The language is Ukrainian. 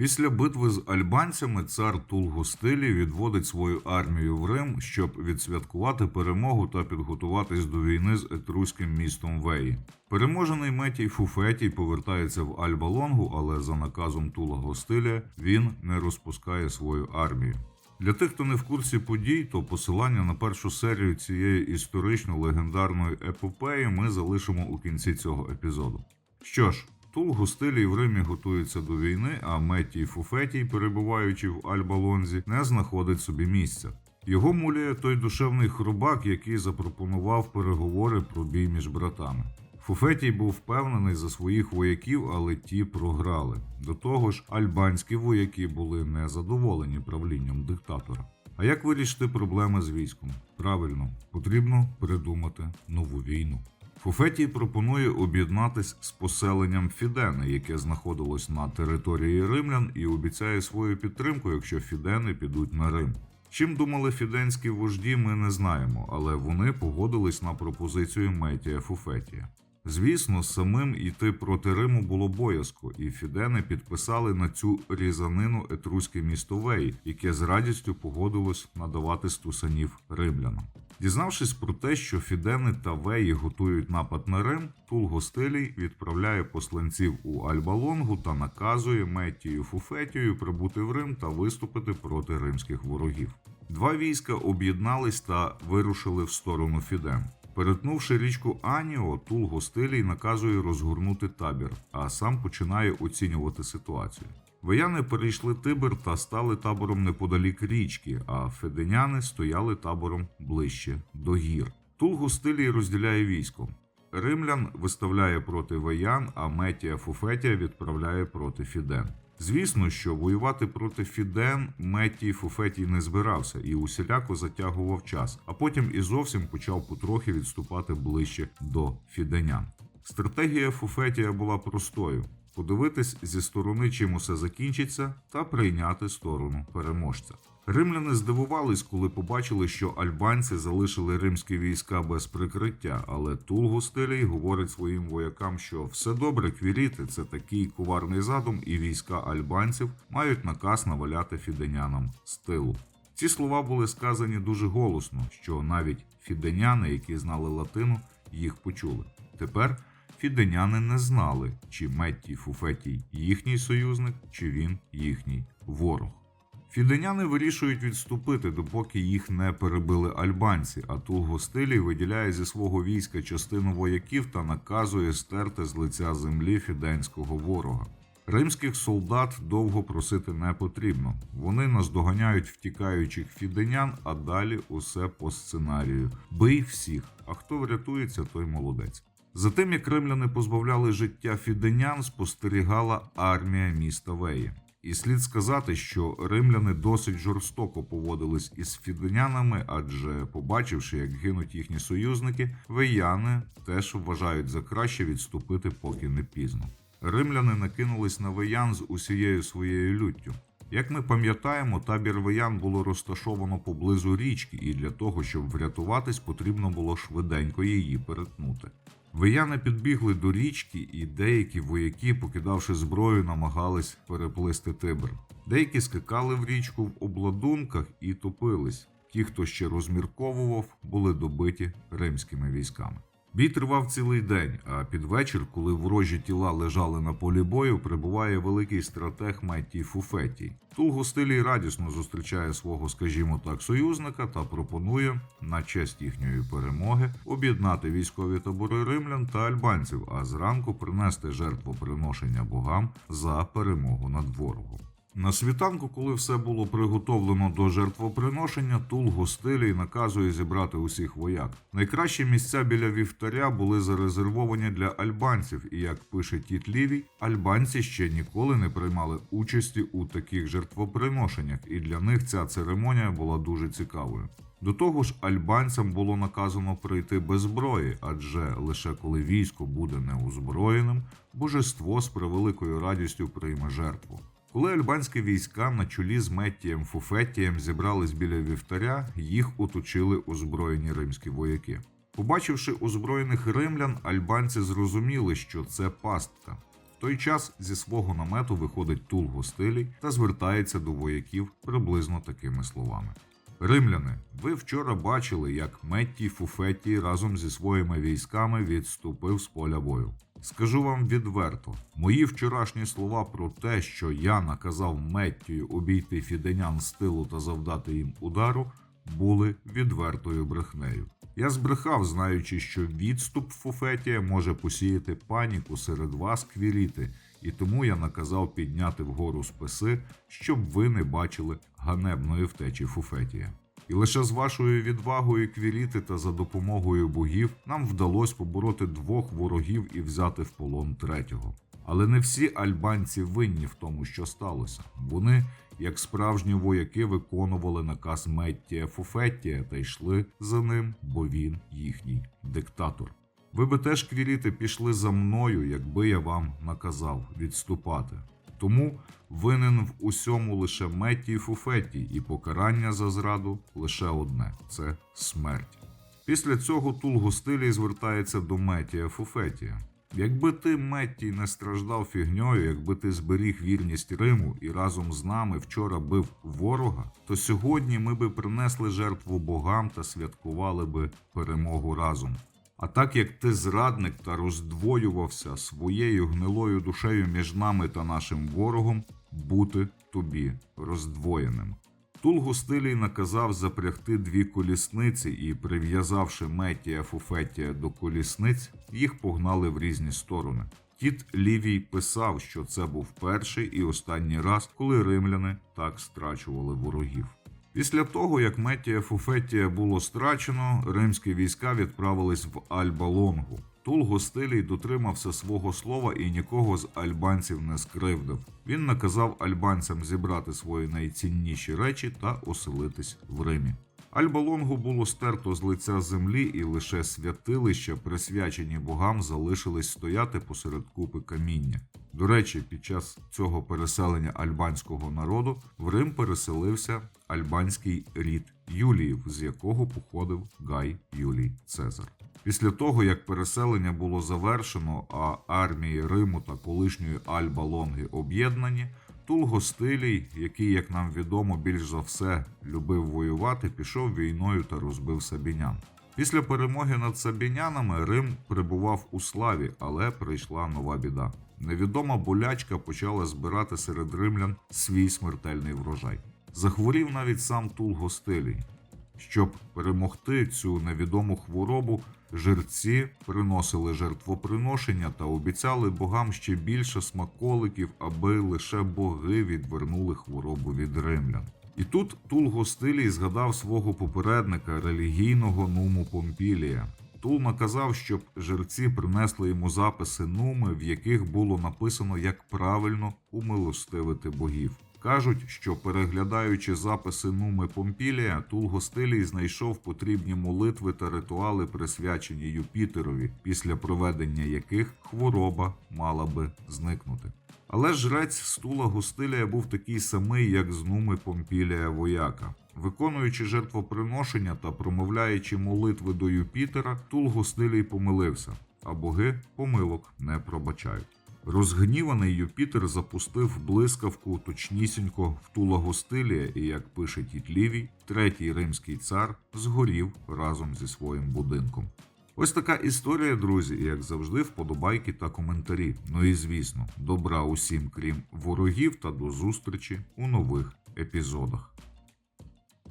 Після битви з альбанцями цар Тулгостилі відводить свою армію в Рим, щоб відсвяткувати перемогу та підготуватись до війни з етруським містом Веї. Переможений Метій Фуфетій повертається в Альба-Лонгу, але за наказом Тула Гостилія він не розпускає свою армію. Для тих, хто не в курсі подій, то посилання на першу серію цієї історично легендарної епопеї ми залишимо у кінці цього епізоду. Що ж, Тул Гостилій в Римі готується до війни, а Меттій Фуфетій, перебуваючи в Альба-Лонзі, не знаходить собі місця. Його муляє той душевний хробак, який запропонував переговори про бій між братами. Фуфетій був впевнений за своїх вояків, але ті програли. До того ж, альбанські вояки були незадоволені правлінням диктатора. А як вирішити проблеми з військом? Правильно, потрібно придумати нову війну. Фуфетій пропонує об'єднатись з поселенням Фідени, яке знаходилось на території римлян, і обіцяє свою підтримку, якщо фідени підуть на Рим. Чим думали фіденські вожді, ми не знаємо, але вони погодились на пропозицію Метія Фуфетія. Звісно, самим іти проти Риму було боязко, і фідени підписали на цю різанину етруське місто Вей, яке з радістю погодилось надавати стусанів римлянам. Дізнавшись про те, що фідени та веї готують напад на Рим, Тул Гостилій відправляє посланців у Альбалонгу та наказує Меттію Фуфетію прибути в Рим та виступити проти римських ворогів. Два війська об'єднались та вирушили в сторону Фіден. Перетнувши річку Аніо, Тул Гостилій наказує розгорнути табір, а сам починає оцінювати ситуацію. Вояни перейшли Тибр та стали табором неподалік річки, а феденяни стояли табором ближче до гір. Тул Гостилій розділяє військо. Римлян виставляє проти воян, а Метія Фуфетія відправляє проти Фіден. Звісно, що воювати проти Фіден Метій Фуфетій не збирався і усіляко затягував час, а потім і зовсім почав потрохи відступати ближче до фіденян. Стратегія Фуфетія була простою: подивитись зі сторони, чим усе закінчиться, та прийняти сторону переможця. Римляни здивувались, коли побачили, що альбанці залишили римські війська без прикриття, але Тул Гостилій говорить своїм воякам, що все добре, квіріти це такий коварний задум, і війська альбанців мають наказ наваляти фіденянам з тилу. Ці слова були сказані дуже голосно, що навіть фіденяни, які знали латину, їх почули. Тепер фіденяни не знали, чи Меттій Фуфетій їхній союзник, чи він їхній ворог. Фіденяни вирішують відступити, допоки їх не перебили альбанці, а Тул Гостилій виділяє зі свого війська частину вояків та наказує стерти з лиця землі фіденського ворога. Римських солдат довго просити не потрібно. Вони наздоганяють втікаючих фіденян, а далі усе по сценарію. Бий всіх, а хто врятується, той молодець. За тим, як римляни позбавляли життя фіденян, спостерігала армія міста Веї. І слід сказати, що римляни досить жорстоко поводились із фіденянами, адже, побачивши, як гинуть їхні союзники, веяни теж вважають за краще відступити, поки не пізно. Римляни накинулись на веян з усією своєю люттю. Як ми пам'ятаємо, табір веян було розташовано поблизу річки, і для того, щоб врятуватись, потрібно було швиденько її перетнути. Вияни підбігли до річки, і деякі вояки, покидавши зброю, намагались переплисти Тибр. Деякі скакали в річку в обладунках і топились. Ті, хто ще розмірковував, були добиті римськими військами. Бій тривав цілий день, а під вечір, коли ворожі тіла лежали на полі бою, прибуває великий стратег Меттій Фуфетій. Тул Гостилій радісно зустрічає свого, скажімо так, союзника та пропонує на честь їхньої перемоги об'єднати військові табори римлян та альбанців, а зранку принести жертвоприношення богам за перемогу над ворогом. На світанку, коли все було приготовлено до жертвоприношення, Тул Гостилій наказує зібрати усіх вояк. Найкращі місця біля вівтаря були зарезервовані для альбанців, і як пише Тіт Лівій, альбанці ще ніколи не приймали участі у таких жертвоприношеннях, і для них ця церемонія була дуже цікавою. До того ж, альбанцям було наказано прийти без зброї, адже лише коли військо буде неозброєним, божество з превеликою радістю прийме жертву. Коли альбанські війська на чолі з Меттієм Фуфеттієм зібрались біля вівтаря, їх оточили озброєні римські вояки. Побачивши озброєних римлян, альбанці зрозуміли, що це пастка. В той час зі свого намету виходить Тул Гостилій та звертається до вояків приблизно такими словами. Римляни, ви вчора бачили, як Метті Фуфетті разом зі своїми військами відступив з поля бою. Скажу вам відверто, мої вчорашні слова про те, що я наказав Меттію обійти фіденян з тилу та завдати їм удару, були відвертою брехнею. Я збрехав, знаючи, що відступ Фуфетія може посіяти паніку серед вас квіріти, і тому я наказав підняти вгору списи, щоб ви не бачили ганебної втечі Фуфетія. І лише з вашою відвагою квіріти та за допомогою богів нам вдалося побороти двох ворогів і взяти в полон третього. Але не всі альбанці винні в тому, що сталося. Вони, як справжні вояки, виконували наказ Меттія Фуфеттія та йшли за ним, бо він їхній диктатор. Ви би теж квіріти пішли за мною, якби я вам наказав відступати. Тому винен в усьому лише Метті і Фуфетті, і покарання за зраду лише одне це смерть. Після цього Тул Гостилій звертається до Меттія Фуфетія. Якби ти, Меттій, не страждав фігньою, якби ти зберіг вірність Риму і разом з нами вчора бив ворога, то сьогодні ми би принесли жертву богам та святкували би перемогу разом. А так як ти зрадник та роздвоювався своєю гнилою душею між нами та нашим ворогом, бути тобі роздвоєним. Тул Густилій наказав запрягти дві колісниці і, прив'язавши Метія Фуфетія до колісниць, їх погнали в різні сторони. Тіт Лівій писав, що це був перший і останній раз, коли римляни так страчували ворогів. Після того, як Меттія Фуфеттія було страчено, римські війська відправились в Альба-Лонгу. Тул Гостилій дотримався свого слова і нікого з альбанців не скривдив. Він наказав альбанцям зібрати свої найцінніші речі та оселитись в Римі. Альба-Лонгу було стерто з лиця землі, і лише святилища, присвячені богам, залишились стояти посеред купи каміння. До речі, під час цього переселення альбанського народу в Рим переселився альбанський рід Юліїв, з якого походив Гай Юлій Цезар. Після того, як переселення було завершено, а армії Риму та колишньої Альба Лонги об'єднані, Тул Гостилій, який, як нам відомо, більш за все любив воювати, пішов війною та розбив сабінян. Після перемоги над сабінянами Рим перебував у славі, але прийшла нова біда. Невідома болячка почала збирати серед римлян свій смертельний врожай. Захворів навіть сам Тул Гостилій. Щоб перемогти цю невідому хворобу, жерці приносили жертвоприношення та обіцяли богам ще більше смаколиків, аби лише боги відвернули хворобу від римлян. І тут Тул Гостилій згадав свого попередника релігійного Нуму Помпілія. Тул наказав, щоб жерці принесли йому записи Нуми, в яких було написано, як правильно умилостивити богів. Кажуть, що переглядаючи записи Нуми Помпілія, Тул Гостилій знайшов потрібні молитви та ритуали, присвячені Юпітерові, після проведення яких хвороба мала би зникнути. Але жрець стула Гостилія був такий самий, як з Нуми Помпілія вояка. Виконуючи жертвоприношення та промовляючи молитви до Юпітера, Тул Гостилій помилився, а боги помилок не пробачають. Розгніваний Юпітер запустив блискавку точнісінько в Тула Гостилія, і, як пише Тіт Лівій, третій римський цар згорів разом зі своїм будинком. Ось така історія, друзі, і як завжди, вподобайки та коментарі. Ну і звісно, добра усім, крім ворогів, та до зустрічі у нових епізодах.